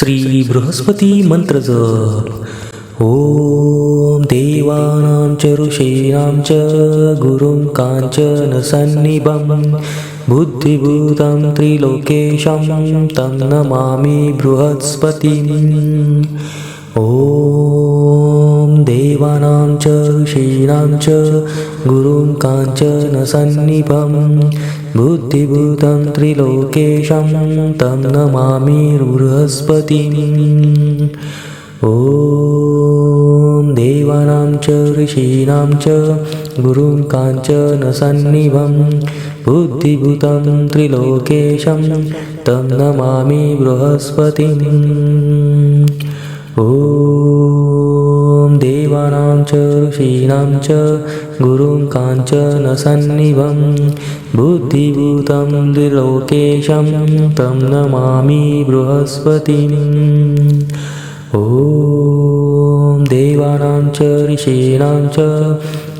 श्री बृहस्पती मंत्र जप ॐ देवानां च ऋषीणां च गुरुं काञ्चन सन्निभं बुद्धिभूतं त्रिलोकेशं तं नमामि बृहस्पतिम्। ॐ देवानां च ऋषीणां च गुरुं काञ्चन सन्निभं बुद्धिभूतं त्रिलोकेशं तं नमामि बृहस्पतिम् ॐ देवानां च ऋषीणां च गुरुं काञ्चन सन्निभं। बुद्धिभूतं त्रिलोकेशं तं नमामि बृहस्पतिम् ॐ देवानां च ऋषीणां च गुरुं काञ्चन सन्निभं बुद्धिभूतं त्रिलोकेशं तं नमामि बृहस्पतिम् ॐ देवानां च ऋषीणां च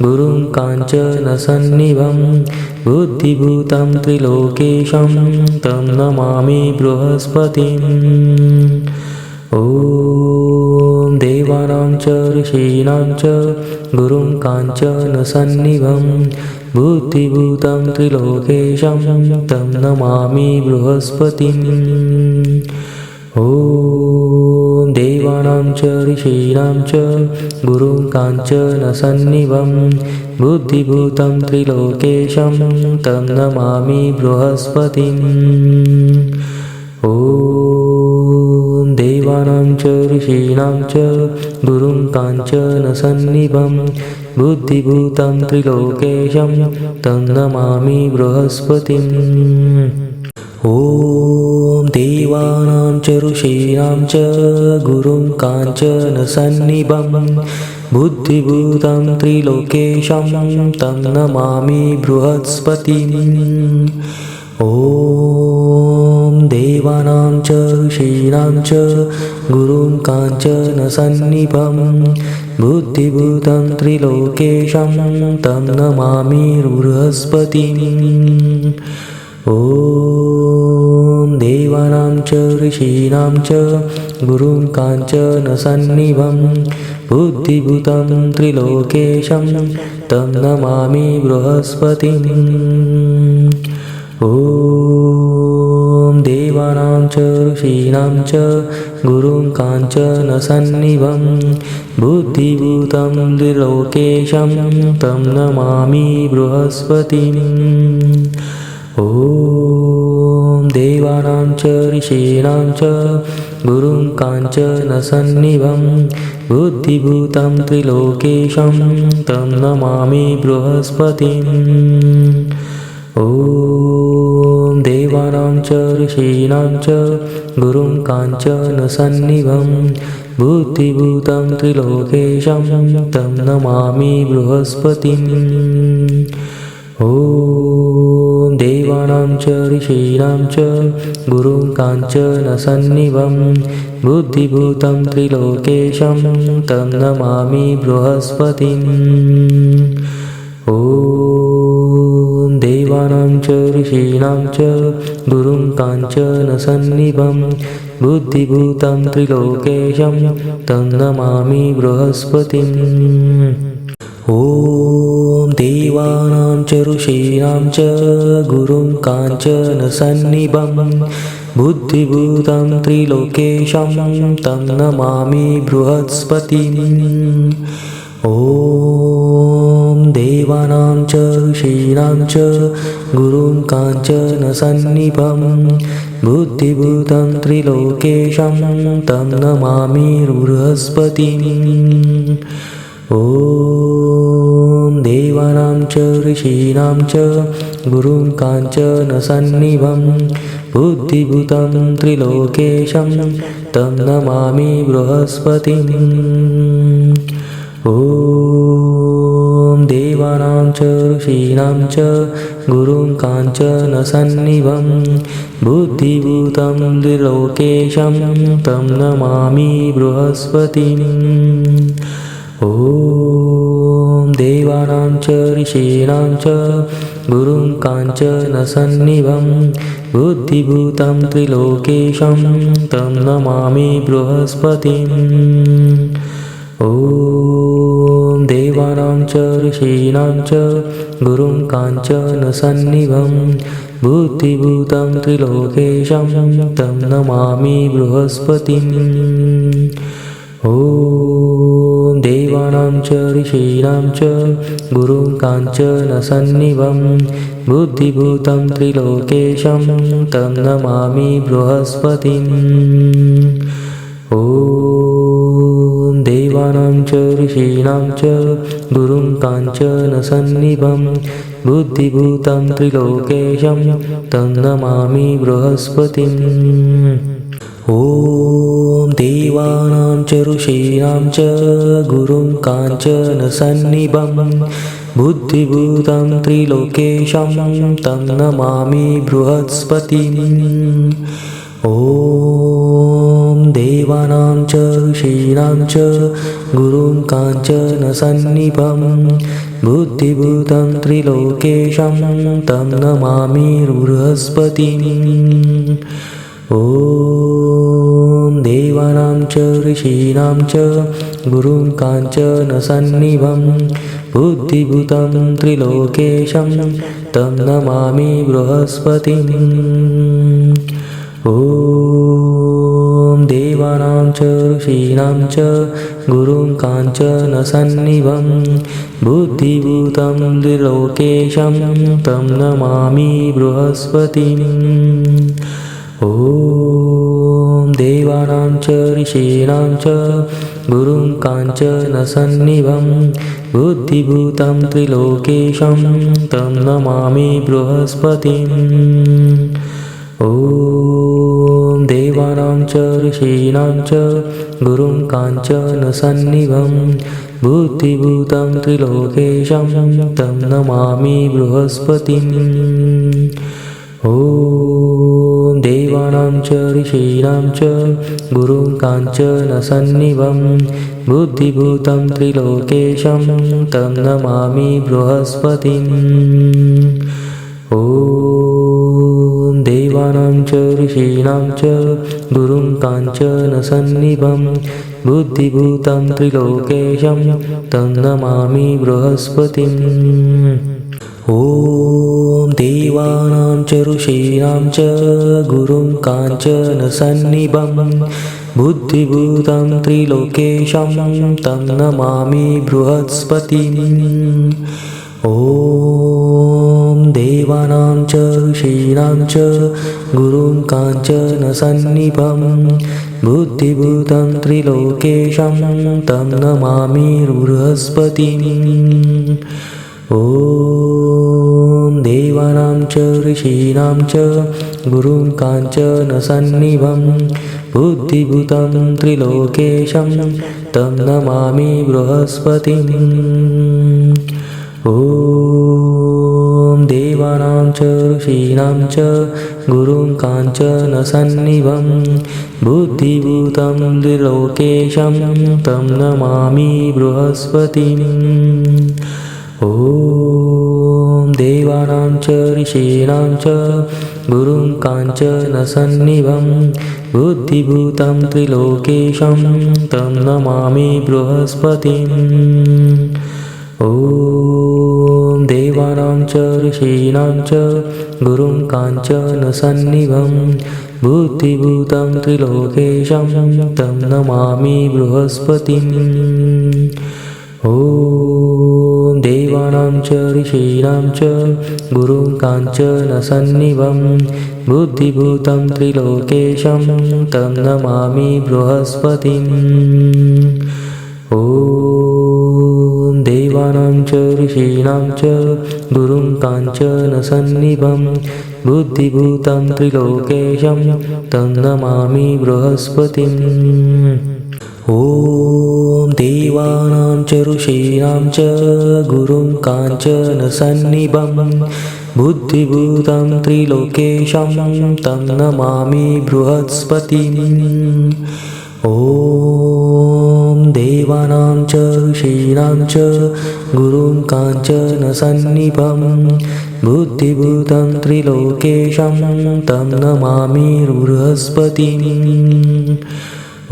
गुरुं काञ्चन सन्निभं बुद्धिभूतं त्रिलोकेशं तं नमामि बृहस्पतिम् ॐ देवानां च ऋषीणां च गुरुं काञ्चन सन्निभं बुद्धिभूतं त्रिलोकेशं तं नमामि बृहस्पतिम् ॐ देवानां च ऋषीणां च गुरुं काञ्चन सन्निभं बुद्धिभूतं त्रिलोकेशं तं नमामि बृहस्पतिम् ॐ च ऋषीणां च गुरुं काञ्चन सन्निभं बुद्धिभूतं त्रिलोकेशं तं नमामि बृहस्पतिम्। ॐ देवानां च ऋषीणां च गुरुं काञ्चन सन्निभं बुद्धिभूतं त्रिलोकेशं तं नमामि बृहस्पतिम्। ॐ देवानां च ऋषीणां च गुरुं काञ्चन सन्निभं। बुद्धिभूतं त्रिलोकेशं तं नमामि बृहस्पतिम् ॐ देवानां च ऋषीणां च गुरुं काञ्चन सन्निभं। बुद्धिभूतं त्रिलोकेशं तं नमामि बृहस्पतिम् ॐ देवानां च ऋषीणां च गुरुं काञ्चन सन्निभं। बुद्धिभूतं त्रिलोकेशं तं नमामि बृहस्पतिम्। ॐ देवानां च ऋषीणां च गुरुं काञ्चन सन्निभं। बुद्धिभूतं त्रिलोकेशं तं नमामि बृहस्पतिम् ॐ देवानां च ऋषीणां च गुरुं काञ्चन सन्निभं बुद्धिभूतं त्रिलोकेशं तं नमामि बृहस्पतिम् ॐ देवानां च ऋषीणां च गुरुं काञ्चन सन्निभं बुद्धिभूतं त्रिलोकेशं तं नमामि बृहस्पतिम् ॐ देवानां च ऋषीणां च गुरुं काञ्चन सन्निभं। बुद्धिभूतं त्रिलोकेशं तं नमामि बृहस्पतिम्। ॐ देवानां च ऋषीणां च गुरुं काञ्चन सन्निभं। बुद्धिभूतं त्रिलोकेशं तं नमामि ॐ देवानां च ऋषीणां च गुरुं काञ्चन सन्निभं। बुद्धिभूतं त्रिलोकेशं तं नमामि बृहस्पतिम् ॐ देवानां च ऋषीणां च गुरुं काञ्चन सन्निभं। बुद्धिभूतं त्रिलोकेशं तं नमामि बृहस्पतिम् ॐ देवानां च ऋषीणां च गुरुं काञ्चन सन्निभं बुद्धिभूतं त्रिलोकेशं तं नमामि बृहस्पतिम्। ॐ देवानां च ऋषीणां च गुरुं काञ्चनसन्निभं बुद्धिभूतं त्रिलोकेशं तं नमामि बृहस्पतिम् ॐ देवानां च ऋषीणां च गुरुं काञ्चनसन्निभं बुद्धिभूतं त्रिलोकेशं तं नमामि बृहस्पतिम् ॐ देवानां च ऋषीणां च गुरुं काञ्चनसन्निभं बुद्धिभूतं त्रिलोकेशं तं नमामि बृहस्पतिम् ॐ देवानां च ऋषीणां च गुरुं काञ्चनसन्निभं बुद्धिभूतं त्रिलोकेशं तं नमामि बृहस्पतिम्। ॐ देवानां च ऋषीणां च गुरुं काञ्चनसन्निभं बुद्धिभूतं त्रिलोकेशं तं नमामि बृहस्पतिम्। ॐ देवानां च ऋषीणां च गुरुं काञ्चनसन्निभं बुद्धिभूतं त्रिलोकेशं तं नमामि बृहस्पतिम् ॐ देवानां च ऋषीणां च गुरुं काञ्चनसन्निभं बुद्धिभूतं त्रिलोकेशं तं नमामि बृहस्पतिम् ॐ देवानां च ऋषीणां च गुरुं काञ्चनसन्निभं बुद्धिभूतं त्रिलोकेशं तं नमामि बृहस्पतिम्। ॐ देवानां च ऋषीणां च गुरुं काञ्चनसन्निभं बुद्धिभूतं त्रिलोकेशं तं नमामि बृहस्पतिम् ॐ देवानां च ऋषीणां च गुरुं काञ्चनसन्निभं बुद्धिभूतं त्रिलोकेशं तं नमामि बृहस्पतिम् ॐ देवानां च ऋषीणां च गुरुं काञ्चनसन्निभं बुद्धिभूतं त्रिलोकेशं तं नमामि बृहस्पतिम् ॐ देवानां च ऋषीणां च गुरुं काञ्चनसन्निभं बुद्धिभूतं त्रिलोकेशं तं नमामि बृहस्पतिम्। ॐ देवानां च ऋषीणां च गुरुं काञ्चनसन्निभं बुद्धिभूतं त्रिलोकेशं तं नमामि बृहस्पतिम्। ॐ देवानां च ऋषीणां च गुरुं काञ्चनसन्निभं बुद्धिभूतं त्रिलोकेशं तं नमामि बृहस्पतिम् ॐ देवानां च ऋषीणां च गुरुं काञ्चनसन्निभं बुद्धिभूतं त्रिलोकेशं तं नमामि बृहस्पतिम् ॐ देवानां च ऋषीणां च गुरुं काञ्चनसन्निभं बुद्धिभूतं त्रिलोकेशं तं नमामि बृहस्पतिम्। ॐ देवानां च ऋषीणां च गुरुं काञ्चनसन्निभं बुद्धिभूतं त्रिलोकेशं तं नमामि बृहस्पतिम् ॐ देवानां च ऋषीणां च गुरुं काञ्चनसन्निभं बुद्धिभूतं त्रिलोकेशं तं नमामि बृहस्पतिम् ॐ देवानां च ऋषीणां च गुरुं काञ्चनसन्निभं बुद्धिभूतं त्रिलोकेशं तं नमामि बृहस्पतिम् ॐ देवानां च ऋषीणां च गुरुं काञ्चनसन्निभं बुद्धिभूतं त्रिलोकेशं तं नमामि बृहस्पतिम्। ॐ देवानां च ऋषीणां च गुरुं काञ्चनसन्निभं बुद्धिभूतं त्रिलोकेशं तं नमामि बृहस्पतिम्। ॐ देवानां च ऋषीणां च गुरुं काञ्चनसन्निभं बुद्धिभूतं त्रिलोकेशं तं नमामि बृहस्पतिम्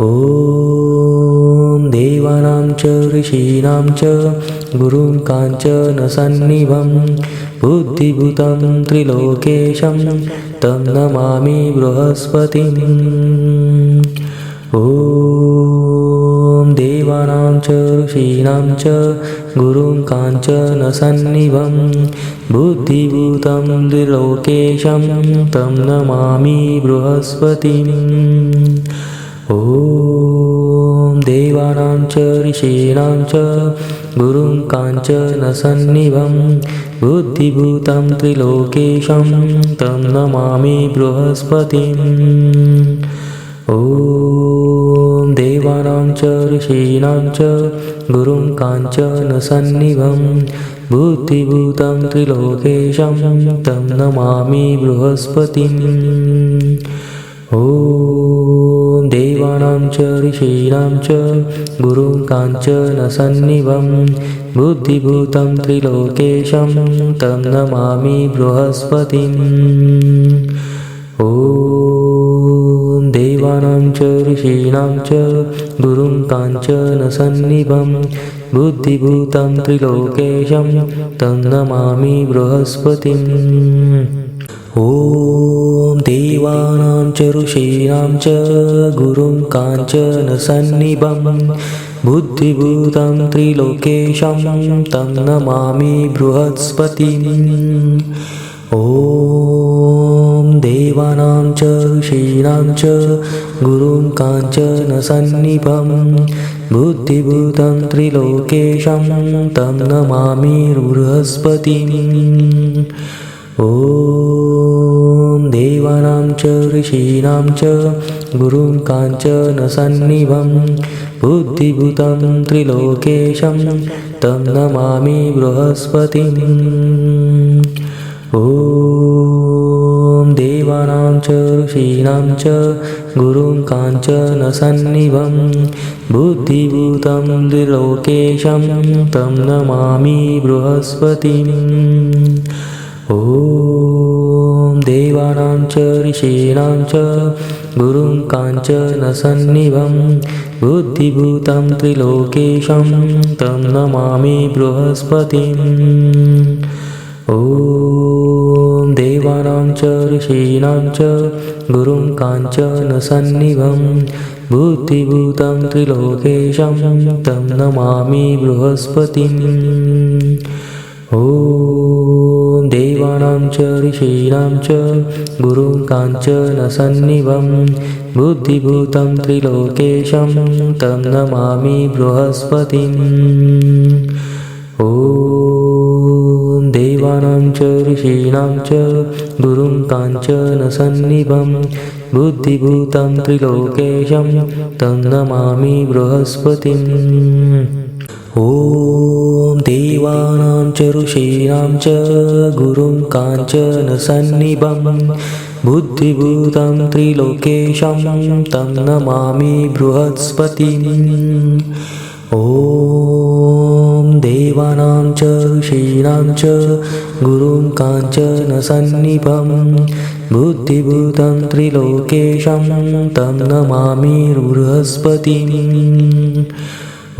ॐ देवानां च ऋषीणां च गुरुं काञ्चनसन्निभं बुद्धिभूतं त्रिलोकेशं तं नमामि बृहस्पतिम् ॐ देवानां च ऋषीणां च गुरुं काञ्चनसन्निभं बुद्धिभूतं त्रिलोकेशं तं नमामि बृहस्पतिम्। ॐ देवानां च ऋषीणां च गुरुं काञ्चनसन्निभं बुद्धिभूतं त्रिलोकेशं तं नमामि बृहस्पतिम्। ॐ च ऋषीणां च गुरुं काञ्चनसन्निभं बुद्धिभूतं त्रिलोकेशं तं नमामि बृहस्पतिम् ॐ देवानां च ऋषीणां च गुरुं काञ्चनसन्निभं बुद्धिभूतं त्रिलोकेशं तं नमामि बृहस्पतिम् ॐ देवानां च ऋषीणां च गुरुं काञ्चनसन्निभं बुद्धिभूतं त्रिलोकेशं तं नमामि बृहस्पतिम्। ॐ देवानां च ऋषीणां च गुरुं काञ्चनसन्निभं बुद्धिभूतं त्रिलोकेशं तं नमामि बृहस्पतिम्। ॐ देवानां च ऋषीणां च गुरुं काञ्चनसन्निभं बुद्धिभूतं त्रिलोकेशं तं नमामि बृहस्पतिम् ॐ देवानां च ऋषीणां च गुरुं काञ्चनसन्निभं बुद्धिभूतं त्रिलोकेशं तं नमामि बृहस्पतिम् ॐ देवानां च ऋषीणां च गुरुं काञ्चनसन्निभं बुद्धिभूतं त्रिलोकेशं तं नमामि बृहस्पतिम्। ॐ देवानां च ऋषीणां च गुरुं काञ्चनसन्निभं बुद्धिभूतं त्रिलोकेशं तं नमामि बृहस्पतिम् ॐ देवानां च ऋषीणां च गुरुं काञ्चनसन्निभं बुद्धिभूतं त्रिलोकेशं तं नमामि बृहस्पतिम् ॐ देवानां च ऋषीणां च गुरुं काञ्चनसन्निभं बुद्धिभूतं त्रिलोकेशं तं नमामि बृहस्पतिम् ॐ च ऋषीणां च गुरुं काञ्चनसन्निभं बुद्धिभूतं त्रिलोकेशं तं नमामि बृहस्पतिम्। ॐ देवानां च ऋषीणां च गुरुं काञ्चनसन्निभं बुद्धिभूतं त्रिलोकेशं तं नमामि बृहस्पतिम्। ॐ देवानां च ऋषीणां च गुरुं काञ्चनसन्निभं बुद्धिभूतं त्रिलोकेशं तं नमामि बृहस्पतिम्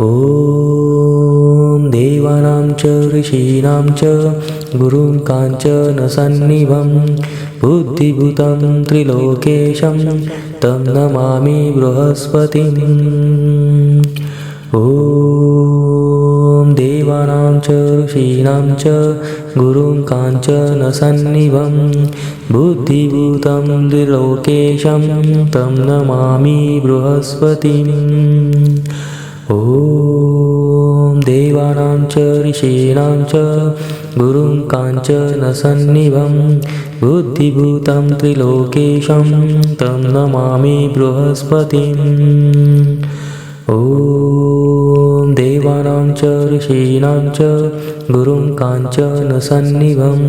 ॐ देवानां च ऋषीणां च गुरुं काञ्चनसन्निभं बुद्धिभूतं त्रिलोकेशं तं नमामि बृहस्पतिम् ॐ देवानां च ऋषीणां च गुरुं काञ्चनसन्निभं बुद्धिभूतं त्रिलोकेशं तं नमामि बृहस्पतिम्। ॐ देवानां च ऋषीणां च गुरुं काञ्चनसन्निभं बुद्धिभूतं त्रिलोकेशं तं नमामि बृहस्पतिम् ॐ देवानां च ऋषीणां च गुरुं काञ्चनसन्निभं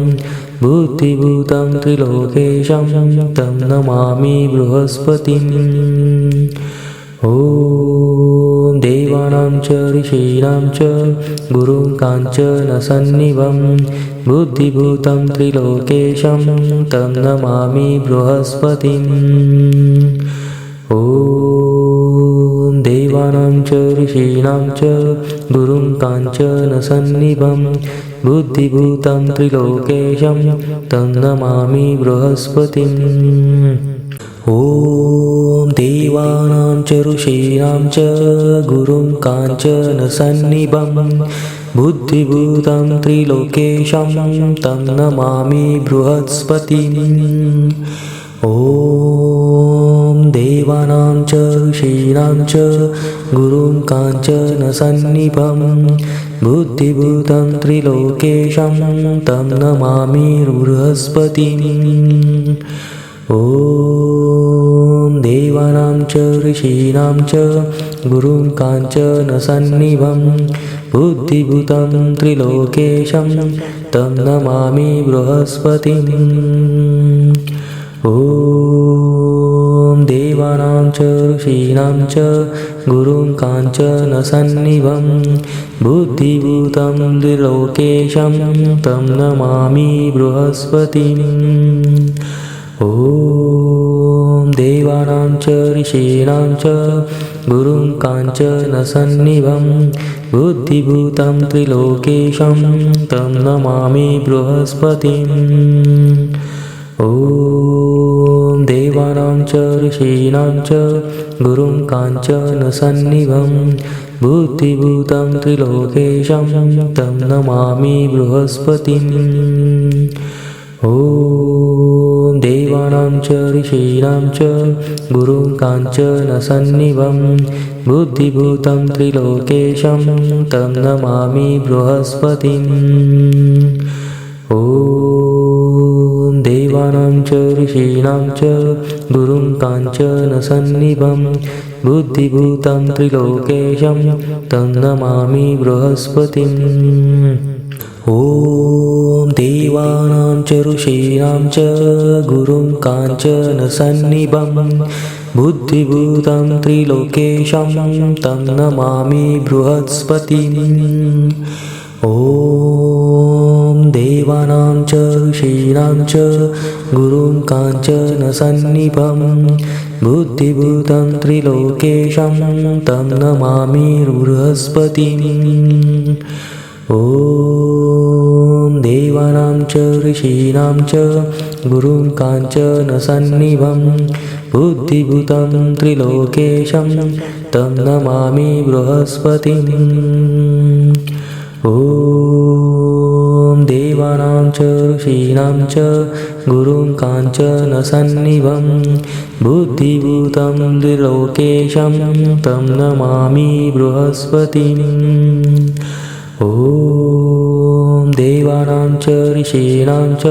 बुद्धिभूतं त्रिलोकेशं तं नमामि बृहस्पतिम् ॐ देवानां च ऋषीणां च गुरुं काञ्चनसन्निभं बुद्धिभूतं त्रिलोकेशं तं नमामि बृहस्पतिम् ॐ देवानां च ऋषीणां च गुरुं काञ्चनसन्निभं बुद्धिभूतं त्रिलोकेशं तं नमामि बृहस्पतिम्। ॐ देवानां च ऋषीणां च गुरुं काञ्चनसन्निभं बुद्धिभूतं त्रिलोकेशं तं नमामि बृहस्पतिम्। ॐ देवानां च ऋषीणां च गुरुं काञ्चनसन्निभं बुद्धिभूतं त्रिलोकेशं तं नमामि बृहस्पतिम् ॐ देवानां च ऋषीणां च गुरुं काञ्चनसन्निभं बुद्धिभूतं त्रिलोकेशं तं नमामि बृहस्पतिम् ॐ देवानां च ऋषीणां च गुरुं काञ्चनसन्निभं बुद्धिभूतं त्रिलोकेशं तं नमामि बृहस्पतिम्। ॐ देवानां च ऋषीणां च गुरुं काञ्चनसन्निभं बुद्धिभूतं त्रिलोकेशं तं नमामि बृहस्पतिम् ॐ देवानां च ऋषीणां च गुरुं काञ्चनसन्निभं बुद्धिभूतं त्रिलोकेशं तं नमामि बृहस्पतिम् ॐ देवानां च ऋषीणां च गुरुं काञ्चनसन्निभं बुद्धिभूतं त्रिलोकेशं तं नमामि बृहस्पतिम् ॐ देवानां च ऋषीणां च गुरुं काञ्चनसन्निभं बुद्धिभूतं त्रिलोकेशं तं नमामि बृहस्पतिम्। ॐ देवानां च ऋषीणां च गुरुं काञ्चनसन्निभं बुद्धिभूतं त्रिलोकेशं तं नमामि बृहस्पतिम्। ॐ देवानां च ऋषीणां च गुरुं काञ्चनसन्निभं बुद्धिभूतं त्रिलोकेशं तं नमामि बृहस्पतिम् ॐ देवानां च ऋषीणां च गुरुं काञ्चनसन्निभं बुद्धिभूतं त्रिलोकेशं तं नमामि बृहस्पतिम् ॐ देवानां च ऋषीणां च गुरुं काञ्चनसन्निभं बुद्धिभूतं त्रिलोकेशं तं नमामि बृहस्पतिम्। ॐ देवानां च ऋषीणां च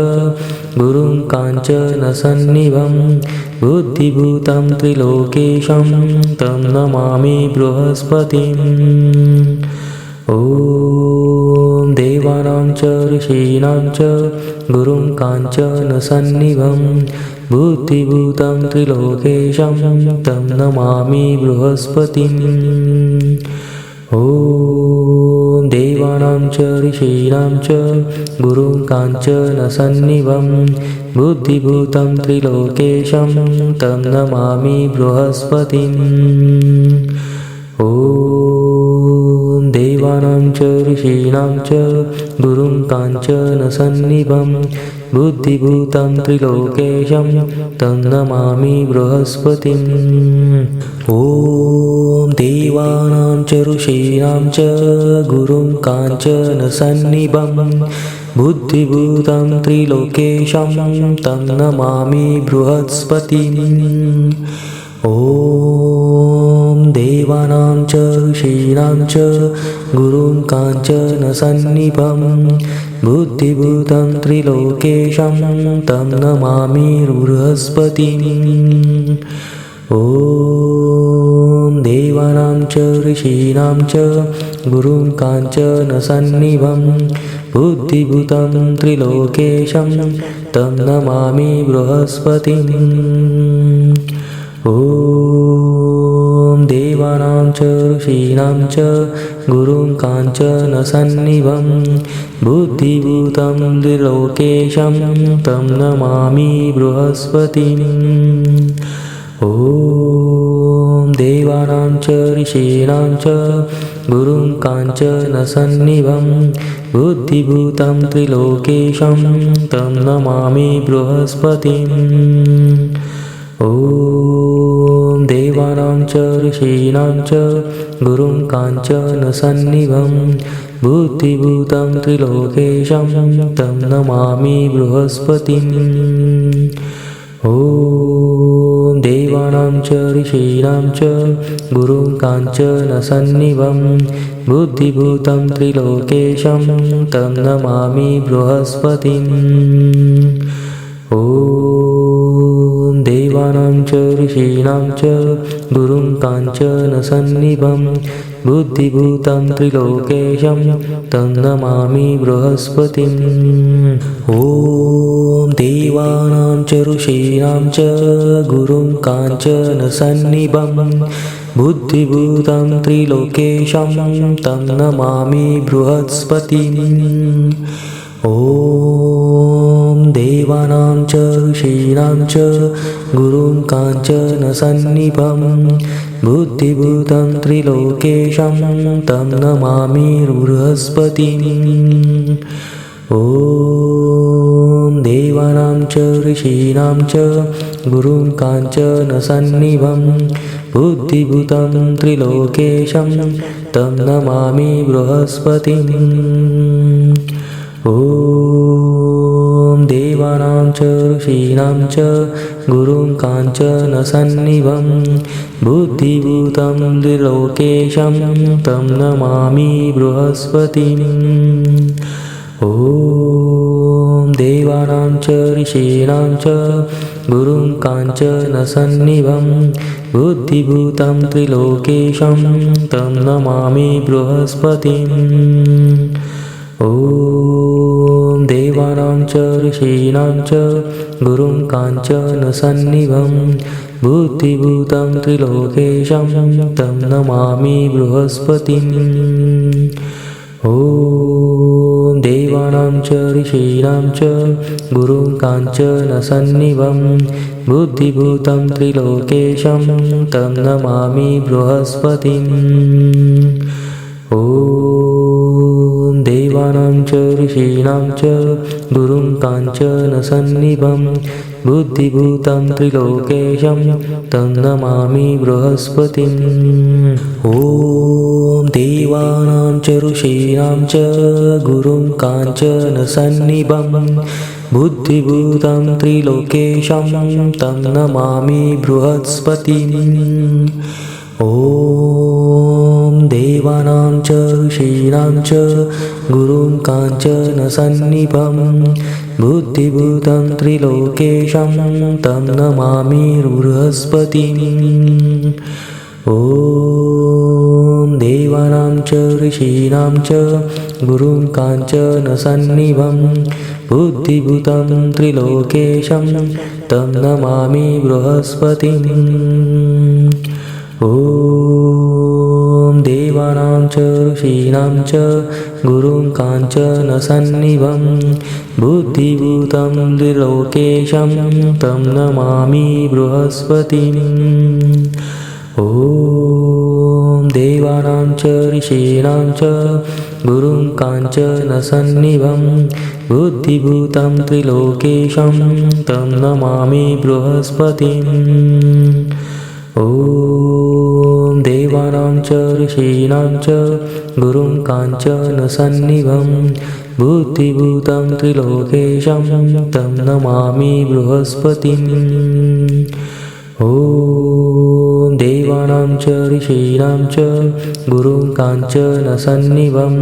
गुरुं काञ्चनसन्निभं बुद्धिभूतं त्रिलोकेशं तं नमामि बृहस्पतिम् ॐ देवानां च ऋषीणां च गुरुं काञ्चनसन्निभं बुद्धिभूतं त्रिलोकेशं तं नमामि बृहस्पतिम् ॐ देवानां च ऋषीणां च गुरुं काञ्चनसन्निभं बुद्धिभूतं त्रिलोकेशं तं नमामि बृहस्पतिम् ॐ देवानां च ऋषीणां च गुरुं काञ्चनसन्निभं बुद्धिभूतं त्रिलोकेशं तं नमामि बृहस्पतिम्। ॐ देवानां च ऋषीणां च गुरुं काञ्चनसन्निभं बुद्धिभूतं त्रिलोकेशं तं नमामि बृहस्पतिम्। ॐ च ऋषीणां च गुरुं काञ्चनसन्निभं बुद्धिभूतं त्रिलोकेशं तं नमामि बृहस्पतिम् ॐ देवानां च ऋषीणां च गुरुं काञ्चनसन्निभं बुद्धिभूतं त्रिलोकेशं तं नमामि बृहस्पतिम् ॐ देवानां च ऋषीणां च गुरुं काञ्चनसन्निभं बुद्धिभूतं त्रिलोकेशं तं नमामि बृहस्पतिम्। ॐ देवानां च ऋषीणां च गुरुं काञ्चनसन्निभं बुद्धिभूतं त्रिलोकेशं तं नमामि बृहस्पतिम्। ॐ देवानां च ऋषीणां च गुरुं काञ्चनसन्निभं बुद्धिभूतं त्रिलोकेशं तं नमामि बृहस्पतिम् ॐ देवानां च ऋषीणां च गुरुं काञ्चनसन्निभं बुद्धिभूतं त्रिलोकेशं तं नमामि बृहस्पतिम्। ॐ देवानां च ऋषीणां च गुरुं काञ्चनसन्निभं बुद्धिभूतं त्रिलोकेशं तं नमामि बृहस्पतिम् ॐ देवानां च ऋषीणां च गुरुं काञ्चनसन्निभं बुद्धिभूतं त्रिलोकेशं तं नमामि बृहस्पतिम् ॐ देवानां च ऋषीणां च गुरुं काञ्चनसन्निभं बुद्धिभूतं त्रिलोकेशं तं नमामि बृहस्पतिम् ॐ देवानां च ऋषीणां च गुरुं काञ्चनसन्निभं बुद्धिभूतं त्रिलोकेशं तं नमामि बृहस्पतिम् ॐ देवानां च ऋषीणां च गुरुं काञ्चनसन्निभं बुद्धिभूतं त्रिलोकेशं तं नमामि बृहस्पतिम्। ॐ देवानां च ऋषीणां च गुरुं काञ्चनसन्निभं बुद्धिभूतं त्रिलोकेशं तं नमामि बृहस्पतिम् ॐ देवानां च ऋषीणां च गुरुं काञ्चनसन्निभं बुद्धिभूतं त्रिलोकेशं तं नमामि बृहस्पतिम् ॐ देवानां च ऋषीणां च गुरुं काञ्चनसन्निभं बुद्धिभूतं त्रिलोकेशं तं नमामि बृहस्पतिम् ॐ देवानां च ऋषीणां च गुरुं काञ्चनसन्निभं बुद्धिभूतं त्रिलोकेशं तं नमामि बृहस्पतिम् ॐ देवानां च ऋषीणां च गुरुं काञ्चनसन्निभं बुद्धिभूतं त्रिलोकेशं तं नमामि बृहस्पतिम्। ॐ देवानां च ऋषीणां च गुरुं काञ्चनसन्निभं बुद्धिभूतं त्रिलोकेशं तं नमामि बृहस्पतिम्। ॐ देवानां च ऋषीणां च गुरुं काञ्चनसन्निभं बुद्धिभूतं त्रिलोकेशं तं नमामि बृहस्पतिम्। ॐ देवानां च ऋषीणां च गुरुं काञ्चनसन्निभं बुद्धिभूतं त्रिलोकेशं तं नमामि बृहस्पतिम्। ॐ देवानां च ऋषीणां च गुरुं काञ्चनसन्निभं बुद्धिभूतं त्रिलोकेशं तं नमामि बृहस्पतिम् ॐ देवानां च ऋषीणां च गुरुं काञ्चनसन्निभं बुद्धिभूतं त्रिलोकेशं तं नमामि बृहस्पतिम् ॐ देवानां च ऋषीणां च गुरुं काञ्चनसन्निभं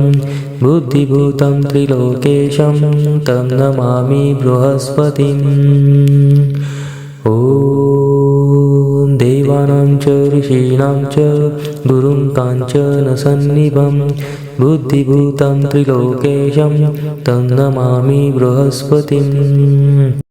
बुद्धिभूतं त्रिलोकेशं तं नमामि बृहस्पतिम् ॐ देवानां च ऋषीणां च गुरुं काञ्चनसन्निभं बुद्धिभूतं त्रिलोकेशं तं नमामि बृहस्पतिम्